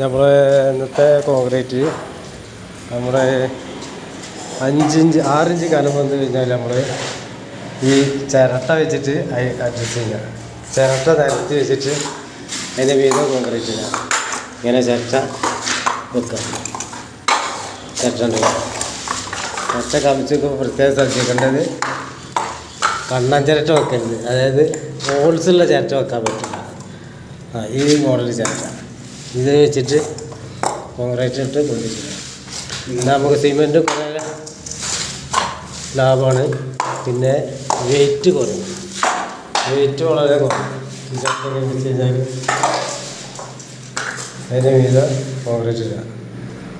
നമ്മൾ ഇന്നത്തെ കോൺക്രീറ്റ് നമ്മുടെ അഞ്ചിഞ്ച് ആറിഞ്ച് കനം വന്നു കഴിഞ്ഞാൽ നമ്മൾ ഈ ചിരട്ട വെച്ചിട്ട് അഡ്ജസ്റ്റ് ചെയ്യുക. ചിരട്ട നിരത്തി വെച്ചിട്ട് അതിന്റെ വീതം കോൺക്രീറ്റ് ചെയ്യുക ഇങ്ങനെ ചിരട്ട വെക്കുക. ചിരട്ട ഉണ്ട്. ചിരട്ട കമിച്ചൊക്കെ പ്രത്യേകം ശ്രദ്ധിക്കേണ്ടത് കണ്ണൻ ചിരട്ട വെക്കരുത്. അതായത് ഹോൾസുള്ള ചിരട്ട വെക്കാൻ പറ്റില്ല. ആ ഈ മോഡൽ ചിരട്ട. ഇത് വെച്ചിട്ട് കോൺക്രീറ്റ് ഇട്ട് എന്നാൽ നമുക്ക് സിമെന്റ് കുറേ ലാഭമാണ്. പിന്നെ വെയിറ്റ് കുറയും. വെയിറ്റ് വളരെ കുറയും. വെച്ച് കഴിഞ്ഞാൽ അതിന്റെ മീത കോൺക്രീറ്റ് ഇല്ല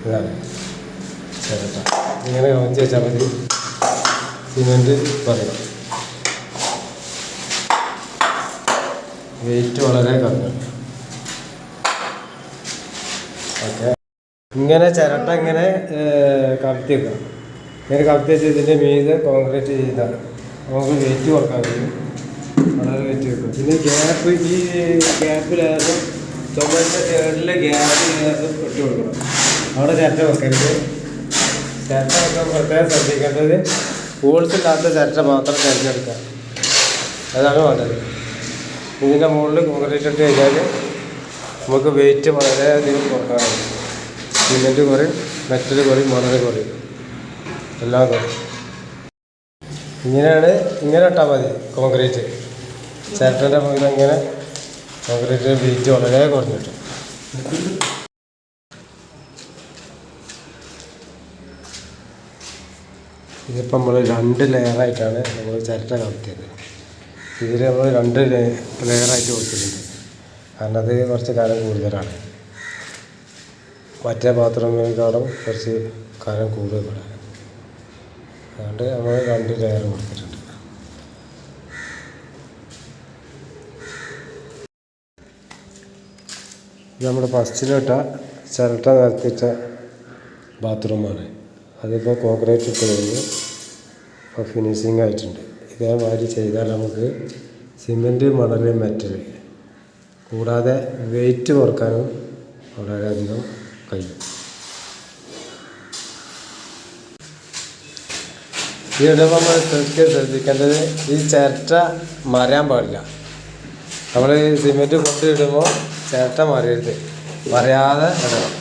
ഇതാണ്. ചിരട്ട ഇങ്ങനെ കവച്ച് വെച്ചാൽ മതി. സിമെന്റ് കുറയും. വെയിറ്റ് വളരെ കമ്മിയാണ് ഓക്കെ. ഇങ്ങനെ ചിരട്ട ഇങ്ങനെ കമത്തി വെക്കുക ഇങ്ങനെ കമത്തി വെച്ച് ഇതിന്റെ മീത് കോൺക്രീറ്റ് ചെയ്താൽ നമുക്ക് വെയിറ്റ് കുറയ്ക്കാൻ കഴിയും. വളരെ വെയിറ്റ് വെക്കും പിന്നെ ഗ്യാപ്പ് ഈ ഗ്യാപ്പിലേറെ ചുമലിന്റെ സൈഡിലെ ഗ്യാപ്പ് ലേറെ ഇട്ട് കൊടുക്കണം. അവിടെ ചിരട്ട വെക്കരുത്. ചിരട്ട വെക്കാൻ പ്രത്യേകം ശ്രദ്ധിക്കേണ്ടത് ഹോൾസ് ഇല്ലാത്ത ചിരട്ട മാത്രം തിരഞ്ഞെടുക്കുക. അതാണ് വേണ്ടത്. ഇതിന്റെ മുകളിൽ കോൺക്രീറ്റ് ഇട്ട് കഴിഞ്ഞാൽ നമുക്ക് വെയിറ്റ് വളരെയധികം കുറക്കാറുണ്ട് സിമെന്റ് കുറയും മെറ്റൽ കുറയും മണൽ കുറയും എല്ലാം കുറയും ഇങ്ങനെയാണ് ഇങ്ങനെ ഇട്ടാൽ മതി കോൺക്രീറ്റ് ചേട്ടന്റെ മുകളിൽ ഇങ്ങനെ കോൺക്രീറ്റിന്റെ വെയിറ്റ് വളരെ കുറഞ്ഞിട്ടു. ഇതിപ്പോൾ നമ്മൾ രണ്ട് ലെയറായിട്ടാണ് നമ്മൾ ചിരട്ട കമത്തിയത് ഇതിൽ നമ്മൾ രണ്ട് ലെയറായിട്ട് കൊടുത്തിട്ടുണ്ട്. കാരണം അത് കുറച്ച് കാലം കൂടുതലാണ്. മറ്റേ പാത്രങ്ങളെക്കാളും കുറച്ച് കാലം കൂടുതലാണ്. അതുകൊണ്ട് നമ്മൾ രണ്ട് ലെയർ കൊടുത്തിട്ടുണ്ട്. നമ്മുടെ ഫസ്റ്റിലിട്ട ചിരട്ട നിരത്തിച്ച ബാത്റൂമാണ്. അതിപ്പോൾ കോൺക്രീറ്റ് ഇട്ട് കഴിഞ്ഞ് ഇപ്പോൾ ഫിനിഷിങ് ആയിട്ടുണ്ട്. ഇതേമാതിരി ചെയ്താൽ നമുക്ക് സിമെന്റ് മണൽ മെറ്റൽ കൂടാതെ വെയിറ്റ് കുറക്കാനും വളരെയധികം കഴിയും. ഈ ഇടുമ്പോൾ നമ്മൾ ശ്രദ്ധിക്കേണ്ടത് ഈ ചിരട്ട മറിയാൻ പാടില്ല. നമ്മൾ ഈ സിമെന്റ് കൊണ്ടിടുമ്പോൾ ചിരട്ട മറിയരുത് മറിയാതെ ഇടണം.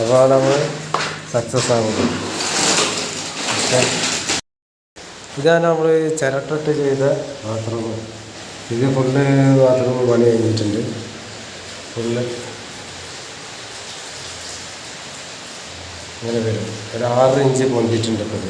അപ്പോൾ നമ്മൾ സക്സസ് ആകുന്നത് ഇതാണ് നമ്മൾ ചിരട്ടിട്ട് ചെയ്ത ബാത്റൂം ഇത് ഫുള്ള് ബാത്റൂം പണി കഴിഞ്ഞിട്ടുണ്ട്. ഫുള്ള് ഇങ്ങനെ വരും. ഒരു ആറ് ഇഞ്ച് പൊന്തിയിട്ടുണ്ട് ഇപ്പോൾ